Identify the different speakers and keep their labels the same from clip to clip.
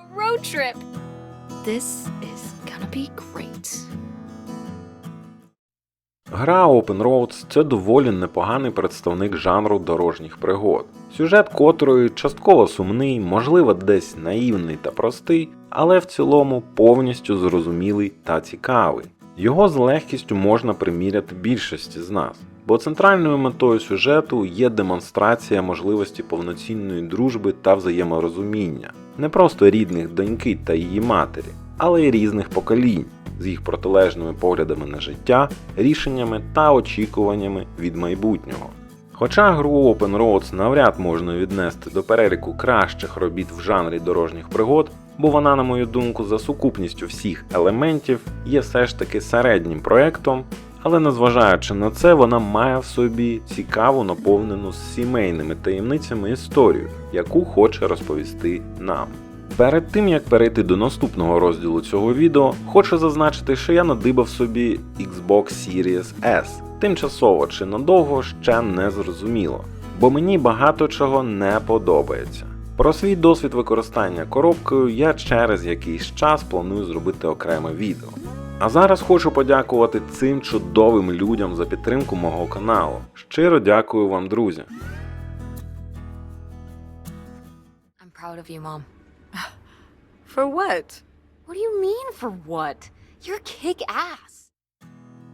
Speaker 1: A road trip.
Speaker 2: This is gonna be great.
Speaker 3: Гра Open Roads це доволі непоганий представник жанру дорожніх пригод, сюжет котрої частково сумний, можливо, десь наївний та простий, але в цілому повністю зрозумілий та цікавий. Його з легкістю можна приміряти більшості з нас, бо центральною метою сюжету є демонстрація можливості повноцінної дружби та взаєморозуміння, не просто рідних доньки та її матері, але й різних поколінь з їх протилежними поглядами на життя, рішеннями та очікуваннями від майбутнього. Хоча гру Open Roads навряд можна віднести до переліку кращих робіт в жанрі дорожніх пригод, бо вона, на мою думку, за сукупністю всіх елементів є все ж таки середнім проектом, але незважаючи на це, вона має в собі цікаву наповнену сімейними таємницями історію, яку хоче розповісти нам. Перед тим як перейти до наступного розділу цього відео, хочу зазначити, що я надибав собі Xbox Series S. Тимчасово чи надовго ще не зрозуміло, бо мені багато чого не подобається. Про свій досвід використання коробкою я через якийсь час планую зробити окреме відео. А зараз хочу подякувати цим чудовим людям за підтримку мого каналу. Щиро дякую вам, друзі.
Speaker 2: I'm proud of you, Mom.
Speaker 1: For what?
Speaker 2: What do you mean for what? You're kick ass.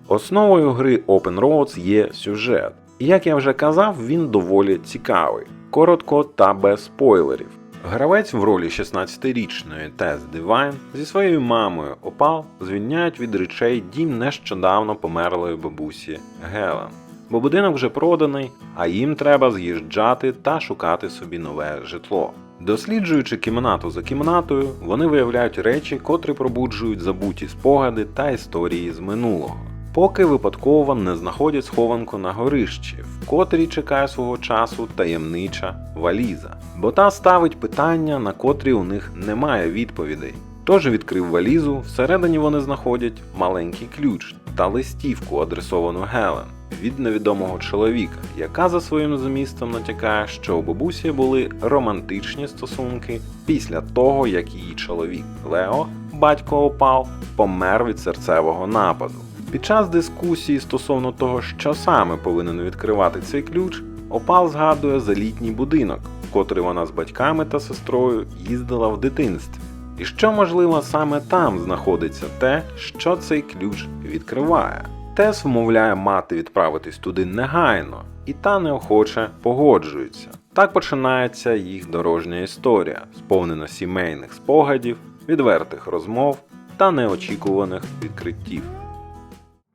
Speaker 3: Основою гри Open Roads є сюжет. І як я вже казав, він доволі цікавий, коротко та без спойлерів. Гравець в ролі 16-річної Тес Дивайн зі своєю мамою Опал звільняють від речей дім нещодавно померлої бабусі Гелен. Бо будинок вже проданий, а їм треба з'їжджати та шукати собі нове житло. Досліджуючи кімнату за кімнатою, вони виявляють речі, котрі пробуджують забуті спогади та історії з минулого. Поки випадково не знаходять схованку на горищі, в котрій чекає свого часу таємнича валіза. Бо та ставить питання, на котрі у них немає відповідей. Тож відкрив валізу, всередині вони знаходять маленький ключ та листівку, адресовану Гелен від невідомого чоловіка, яка за своїм змістом натякає, що у бабусі були романтичні стосунки після того, як її чоловік Лео, батько Опал, помер від серцевого нападу. Під час дискусії стосовно того, що саме повинен відкривати цей ключ, Опал згадує за літній будинок, в котрий вона з батьками та сестрою їздила в дитинстві. І що можливо саме там знаходиться те, що цей ключ відкриває. Тес вмовляє мати відправитись туди негайно, і та неохоче погоджується. Так починається їх дорожня історія, сповнена сімейних спогадів, відвертих розмов та неочікуваних відкриттів.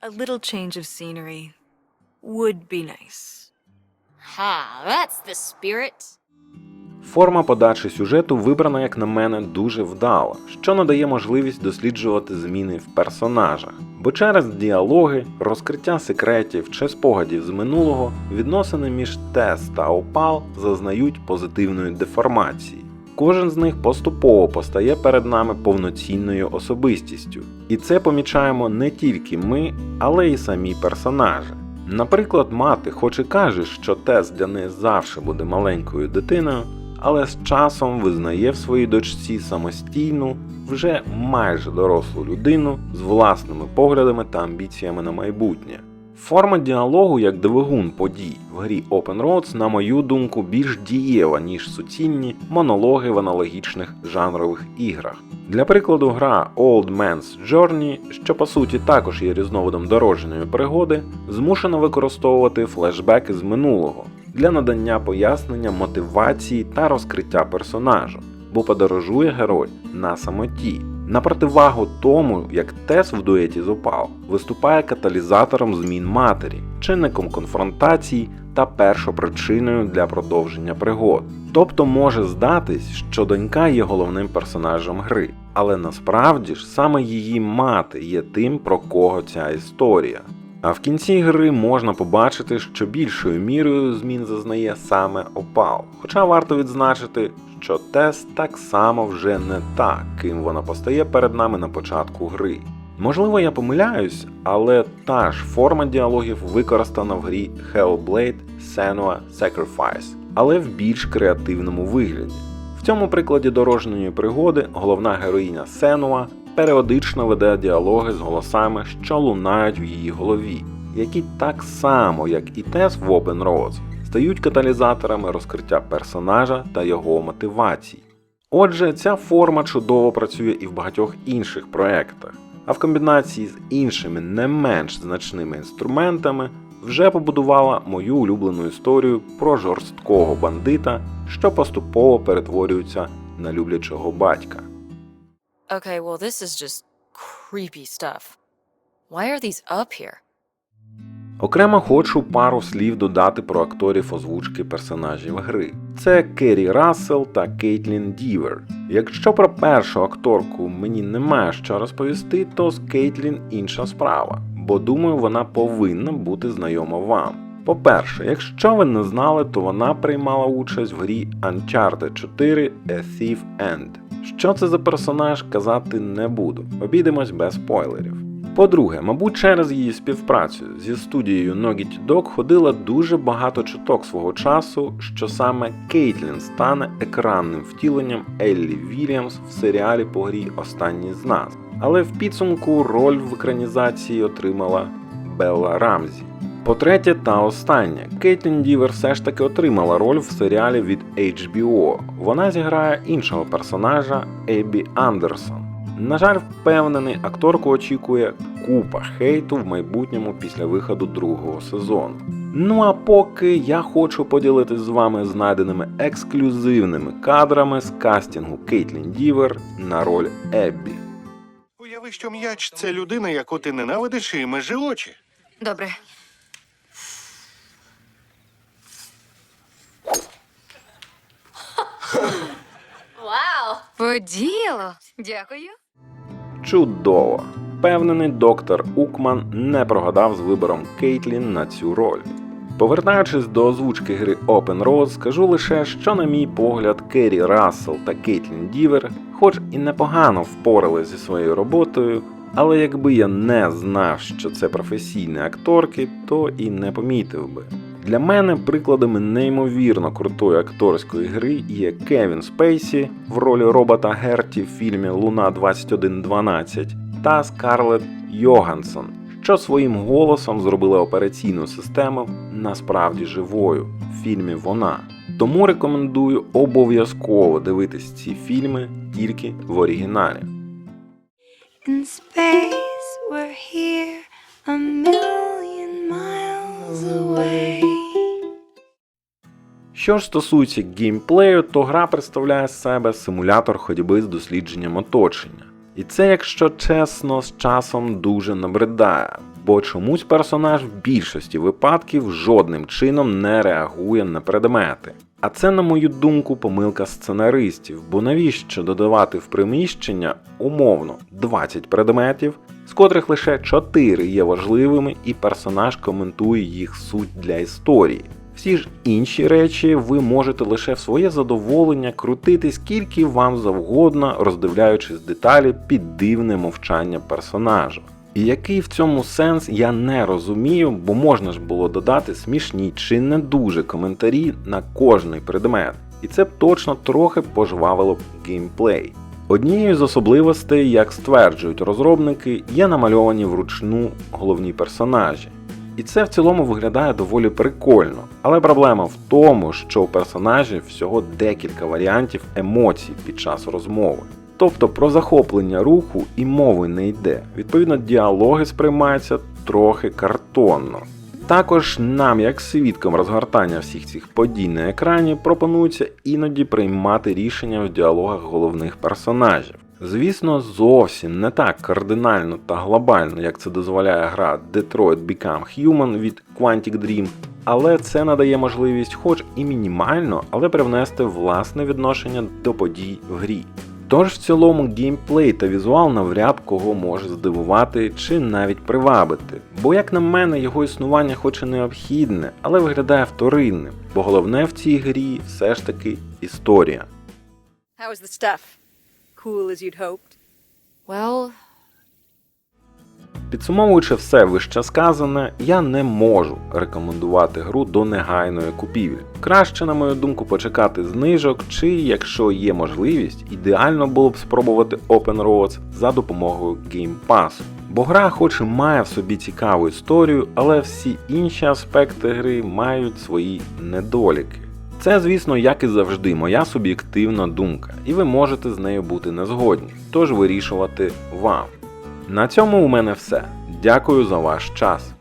Speaker 1: A little change of scenery would be nice.
Speaker 2: Ha, that's the spirit.
Speaker 3: Форма подачі сюжету вибрана, як на мене, дуже вдало, що надає можливість досліджувати зміни в персонажах. Бо через діалоги, розкриття секретів чи спогадів з минулого відносини між Тес та Опал зазнають позитивної деформації. Кожен з них поступово постає перед нами повноцінною особистістю, і це помічаємо не тільки ми, але й самі персонажі. Наприклад, мати хоч і каже, що Тес для неї завжди буде маленькою дитиною, але з часом визнає в своїй дочці самостійну, вже майже дорослу людину з власними поглядами та амбіціями на майбутнє. Форма діалогу як двигун подій в грі Open Roads, на мою думку, більш дієва, ніж суцільні монологи в аналогічних жанрових іграх. Для прикладу, гра Old Man's Journey, що по суті також є різновидом дорожньої пригоди, змушена використовувати флешбеки з минулого для надання пояснення мотивації та розкриття персонажу, бо подорожує герой на самоті. На противагу тому, як Тес в дуеті з Опал виступає каталізатором змін матері, чинником конфронтацій та першопричиною для продовження пригод. Тобто може здатись, що донька є головним персонажем гри, але насправді ж саме її мати є тим, про кого ця історія. А в кінці гри можна побачити, що більшою мірою змін зазнає саме Опал. Хоча варто відзначити, що Тес так само вже не та, ким вона постає перед нами на початку гри. Можливо, я помиляюсь, але та ж форма діалогів використана в грі Hellblade Senua Sacrifice, але в більш креативному вигляді. В цьому прикладі дорожньої пригоди головна героїня Сенуа періодично веде діалоги з голосами, що лунають в її голові, які так само, як і Тес в Open Rose, стають каталізаторами розкриття персонажа та його мотивацій. Отже, ця форма чудово працює і в багатьох інших проєктах, а в комбінації з іншими не менш значними інструментами вже побудувала мою улюблену історію про жорсткого бандита, що поступово перетворюється на люблячого батька.
Speaker 4: Okay, well, this is just creepy stuff. Why are these up here?
Speaker 3: Окремо хочу пару слів додати про акторів озвучки персонажів гри. Це Керрі Рассел та Кейтлін Дівер. Якщо про першу акторку мені немає що розповісти, то з Кейтлін інша справа, бо думаю, вона повинна бути знайома вам. По-перше, якщо ви не знали, то вона приймала участь в грі Uncharted 4 A Thief End. Що це за персонаж, казати не буду. Обійдемось без спойлерів. По-друге, мабуть, через її співпрацю зі студією Naughty Dog ходило дуже багато чуток свого часу, що саме Кейтлін стане екранним втіленням Еллі Вільямс в серіалі по грі Останній з нас. Але в підсумку роль в екранізації отримала Белла Рамзі. По-третє, та останнє, Кейтлін Дівер все ж таки отримала роль в серіалі від HBO. Вона зіграє іншого персонажа Ебі Андерсон. На жаль, впевнений, акторку очікує купа хейту в майбутньому після виходу другого сезону. Ну а поки я хочу поділитись з вами знайденими ексклюзивними кадрами з кастингу Кейтлін Дівер на роль Еббі.
Speaker 5: Уяви, що м'яч це людина, яку ти ненавидиш і межи очі.
Speaker 2: Добре. Поділо. Дякую.
Speaker 3: Чудово! Впевнений, доктор Укман не прогадав з вибором Кейтлін на цю роль. Повертаючись до озвучки гри Open Road, скажу лише, що, на мій погляд, Керрі Рассел та Кейтлін Дівер, хоч і непогано впорали зі своєю роботою, але якби я не знав, що це професійні акторки, то і не помітив би. Для мене прикладами неймовірно крутої акторської гри є Кевін Спейсі в ролі робота Герті в фільмі Луна 2112 та Скарлетт Йогансон, що своїм голосом зробила операційну систему насправді живою в фільмі Вона. Тому рекомендую обов'язково дивитись ці фільми тільки в оригіналі.
Speaker 6: In space, we're here a million.
Speaker 3: Що ж стосується геймплею, то гра представляє з себе симулятор ходьби з дослідженням оточення. І це, якщо чесно, з часом дуже набридає, бо чомусь персонаж в більшості випадків жодним чином не реагує на предмети. А це, на мою думку, помилка сценаристів, бо навіщо додавати в приміщення умовно 20 предметів, з котрих лише 4 є важливими, і персонаж коментує їх суть для історії. Всі ж інші речі ви можете лише в своє задоволення крутити скільки вам завгодно, роздивляючись деталі під дивне мовчання персонажа. І який в цьому сенс я не розумію, бо можна ж було додати смішні чи не дуже коментарі на кожний предмет, і це б точно трохи пожвавило б геймплей. Однією з особливостей, як стверджують розробники, є намальовані вручну головні персонажі. І це в цілому виглядає доволі прикольно. Але проблема в тому, що у персонажів всього декілька варіантів емоцій під час розмови. Тобто про захоплення руху і мови не йде. Відповідно, діалоги сприймаються трохи картонно. Також нам, як свідкам розгортання всіх цих подій на екрані, пропонується іноді приймати рішення в діалогах головних персонажів. Звісно, зовсім не так кардинально та глобально, як це дозволяє гра Detroit Become Human від Quantic Dream, але це надає можливість, хоч і мінімально, але привнести власне відношення до подій в грі. Тож в цілому геймплей та візуал навряд кого може здивувати чи навіть привабити, бо, як на мене, його існування хоч і необхідне, але виглядає вторинним, бо головне в цій грі все ж таки історія.
Speaker 1: How is the stuff? Cool as you'd hoped.
Speaker 4: Well,
Speaker 3: Підсумовуючи все вище сказане, я не можу рекомендувати гру до негайної купівлі. Краще, на мою думку, почекати знижок, чи, якщо є можливість, ідеально було б спробувати Open Roads за допомогою Game Pass. Бо гра, хоч і має в собі цікаву історію, але всі інші аспекти гри мають свої недоліки. Це, звісно, як і завжди, моя суб'єктивна думка, і ви можете з нею бути не згодні, тож вирішувати вам. На цьому у мене все. Дякую за ваш час.